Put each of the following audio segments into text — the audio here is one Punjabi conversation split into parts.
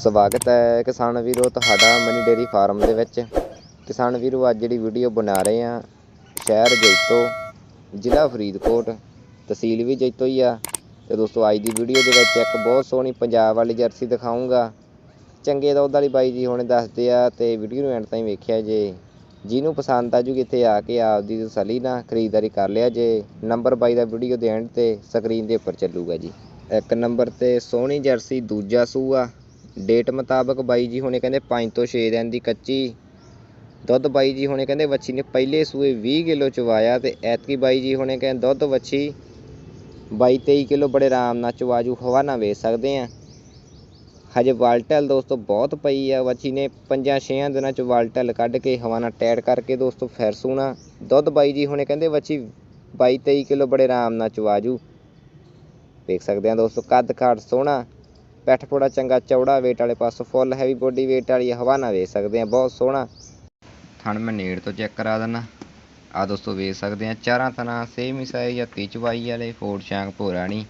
ਸਵਾਗਤ ਹੈ ਕਿਸਾਨ ਵੀਰੋ, ਤੁਹਾਡਾ ਮਨੀ ਡੇਰੀ ਫਾਰਮ ਦੇ ਵਿੱਚ। ਕਿਸਾਨ ਵੀਰੋ, ਅੱਜ ਜਿਹੜੀ ਵੀਡੀਓ ਬਣਾ ਰਹੇ ਆ ਸ਼ਹਿਰ ਜੈਤੋ, ਜ਼ਿਲ੍ਹਾ ਫਰੀਦਕੋਟ, ਤਹਿਸੀਲ ਵੀ ਜੈਤੋ ਹੀ ਆ। ਤੇ ਦੋਸਤੋ, ਅੱਜ ਦੀ ਵੀਡੀਓ ਦੇ ਵਿੱਚ ਇੱਕ ਬਹੁਤ ਸੋਹਣੀ ਪੰਜਾਬ ਵਾਲੀ ਜਰਸੀ ਦਿਖਾਉਂਗਾ ਚੰਗੇ ਦੁੱਧ ਵਾਲੀ ਬਾਈ ਜੀ ਹੁਣੇ ਦੱਸਦੇ ਆ ਤੇ ਵੀਡੀਓ ਨੂੰ ਐਂਡ ਤਾਈਂ ਵੇਖਿਆ ਜੇ। ਜਿਹਨੂੰ ਪਸੰਦ ਆ ਜੂਗੀ ਇੱਥੇ ਆ ਕੇ ਆਪਦੀ ਤਸੱਲੀ ਨਾਲ ਖਰੀਦਦਾਰੀ ਕਰ ਲਿਆ ਜੇ। ਨੰਬਰ ਬਾਈ ਦਾ ਵੀਡੀਓ ਦੇ ਐਂਡ ਤੇ ਸਕਰੀਨ ਦੇ ਉੱਪਰ ਚੱਲੂਗਾ ਜੀ। ਇੱਕ ਨੰਬਰ ਤੇ ਸੋਹਣੀ ਜਰਸੀ, ਦੂਜਾ ਸੂਆ। ਡੇਟ ਮੁਤਾਬਕ ਬਾਈ ਜੀ ਹੁਣੇ ਕਹਿੰਦੇ 5 ਤੋਂ 6 ਦਿਨ ਦੀ ਕੱਚੀ ਦੁੱਧ ਬਾਈ ਜੀ ਹੁਣੇ ਕਹਿੰਦੇ ਵੱਛੀ ਨੇ ਪਹਿਲੇ ਸੂਏ 20 ਕਿਲੋ ਚਵਾਇਆ ਤੇ ਐਤਕੀ ਬਾਈ ਜੀ ਹੁਣੇ ਕਹਿੰਦੇ ਦੁੱਧ ਵੱਛੀ 22 23 ਕਿਲੋ ਬੜੇ ਆਰਾਮ ਨਾਲ ਚਵਾਜੂ, ਹਵਾ ਨਾ ਵੇਚ ਸਕਦੇ ਆ। ਹਜੇ ਵਾਲਟਲ ਦੋਸਤੋ ਬਹੁਤ ਪਈ ਆ, ਵੱਛੀ ਨੇ ਪੰਜਾਂ ਛੇਆਂ ਦਿਨਾਂ ਚ ਵਾਲਟਲ ਕੱਢ ਕੇ ਹਵਾ ਨਾਲ ਟੈਟ ਕਰਕੇ ਦੋਸਤੋ ਫਿਰ ਸੂਣਾ। ਦੁੱਧ ਬਾਈ ਜੀ ਹੁਣੇ ਕਹਿੰਦੇ ਵੱਛੀ 22 23 ਕਿਲੋ ਬੜੇ ਆਰਾਮ ਨਾਲ ਚਵਾਜੂ। ਵੇਖ ਸਕਦੇ ਆ ਦੋਸਤੋ ਕੱਦ ਕਾਠ ਸੋਹਣਾ। ਪੈਠ ਫੋੜਾ ਚੰਗਾ ਚੌੜਾ weight ਵਾਲੇ ਪਾਸੋਂ ਫੁੱਲ ਹੈਵੀ ਬੋਡੀ weight ਵਾਲੀ ਹਵਾ ਨਾ ਵੇਚ ਸਕਦੇ ਆ ਬਹੁਤ ਸੋਹਣਾ। ਥਣ ਮੈਂ ਨੇੜ ਤੋਂ ਚੈੱਕ ਕਰਾ ਦਿੰਨਾ ਆ ਦੋਸਤੋ ਵੇਚ ਸਕਦੇ ਆ ਚਾਰਾਂ ਥਣਾ ਸੇਮ ਹੀ ਸਾਈਜ਼ ਜਾਂ ਤੀ ਚਵਾਈ ਵਾਲੇ ਫੋੜ ਸ਼ਾਂਕ ਭੋਰਾਣੀ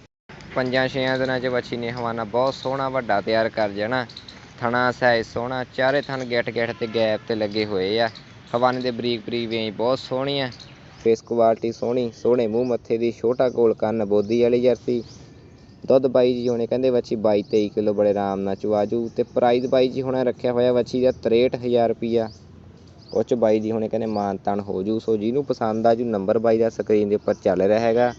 ਪੰਜਾਂ ਛੇਆਂ ਦਿਨਾਂ ਚ ਵੱਛੀ ਨੇ ਹਵਾਨਾ ਬਹੁਤ ਸੋਹਣਾ ਵੱਡਾ ਤਿਆਰ ਕਰ ਜਾਣਾ। ਥਣਾ ਸਾਈਜ਼ ਸੋਹਣਾ ਚਾਰੇ ਥਣ ਗਿੱਠ ਗਿੱਠ ਤੇ ਗੈਪ ਤੇ ਲੱਗੇ ਹੋਏ ਆ। ਹਵਾਨੇ ਦੇ ਬਰੀਕ ਬਰੀਕ ਵੇਚ ਬਹੁਤ ਸੋਹਣੀ ਆ ਫੇਸ ਕੁਆਲਿਟੀ ਸੋਹਣੀ ਸੋਹਣੇ ਮੂੰਹ ਮੱਥੇ ਦੀ ਛੋਟਾ ਗੋਲ ਕੰਨ ਬੋਦੀ ਵਾਲੀ ਜਰਸੀ। ਦੁੱਧ ਬਾਈ ਜੀ ਹੁਣੇ ਕਹਿੰਦੇ ਵੱਛੀ 22 23 ਕਿਲੋ ਬੜੇ ਆਰਾਮ ਨਾਲ ਚਵਾਜੂ ਤੇ ਪ੍ਰਾਈਜ਼ ਬਾਈ ਜੀ ਹੁਣੇ ਰੱਖਿਆ ਹੋਇਆ ਵੱਛੀ ਦਾ 63000 ਰੁਪਿਆ ਉਹ ਚ ਬਾਈ ਜੀ ਹੁਣੇ ਕਹਿੰਦੇ ਮਾਨਤਾਨ ਹੋ ਜੂ। ਸੋ ਜਿਹਨੂੰ ਪਸੰਦ ਆ ਜੂ, ਨੰਬਰ ਬਾਈ ਦਾ ਸਕਰੀਨ ਦੇ ਉੱਪਰ ਚੱਲ ਰਿਹਾ ਹੈਗਾ।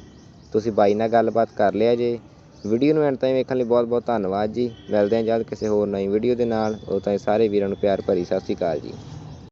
ਤੁਸੀਂ ਬਾਈ ਨਾਲ ਗੱਲਬਾਤ ਕਰ ਲਿਆ ਜੇ। ਵੀਡੀਓ ਨੂੰ ਐਂਡ ਤਾਈਂ ਵੇਖਣ ਲਈ ਬਹੁਤ ਬਹੁਤ ਧੰਨਵਾਦ ਜੀ। ਮਿਲਦੇ ਹਾਂ ਜਲਦ ਕਿਸੇ ਹੋਰ ਨਵੀਂ ਵੀਡੀਓ ਦੇ ਨਾਲ। ਉਹ ਤਾਈਂ ਸਾਰੇ ਵੀਰਾਂ ਨੂੰ ਪਿਆਰ ਭਰੀ ਸਤਿ ਸ਼੍ਰੀ ਅਕਾਲ ਜੀ।